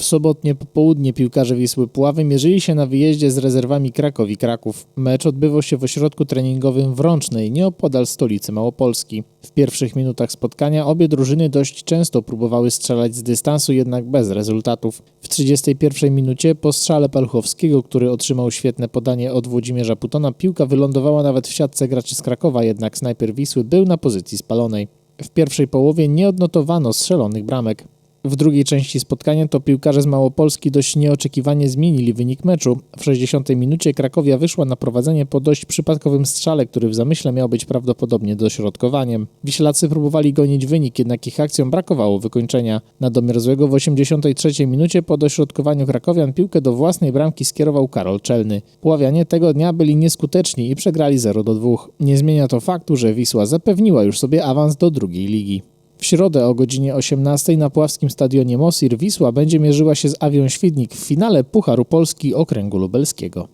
W sobotnie popołudnie piłkarze Wisły Puławy mierzyli się na wyjeździe z rezerwami Krakowi Kraków. Mecz odbywał się w ośrodku treningowym w Rącznej, nieopodal stolicy Małopolski. W pierwszych minutach spotkania obie drużyny dość często próbowały strzelać z dystansu, jednak bez rezultatów. W 31 minucie po strzale Paluchowskiego, który otrzymał świetne podanie od Włodzimierza Putona, piłka wylądowała nawet w siatce graczy z Krakowa, jednak snajper Wisły był na pozycji spalonej. W pierwszej połowie nie odnotowano strzelonych bramek. W drugiej części spotkania to piłkarze z Małopolski dość nieoczekiwanie zmienili wynik meczu. W 60 minucie Krakowia wyszła na prowadzenie po dość przypadkowym strzale, który w zamyśle miał być prawdopodobnie dośrodkowaniem. Wiślacy próbowali gonić wynik, jednak ich akcjom brakowało wykończenia. Na domiar złego w 83 minucie po dośrodkowaniu Krakowian piłkę do własnej bramki skierował Karol Czelny. Puławianie tego dnia byli nieskuteczni i przegrali 0 do 2. Nie zmienia to faktu, że Wisła zapewniła już sobie awans do drugiej ligi. W środę o godzinie 18 na Puławskim Stadionie Mosir Wisła będzie mierzyła się z Awią Świdnik w finale Pucharu Polski Okręgu Lubelskiego.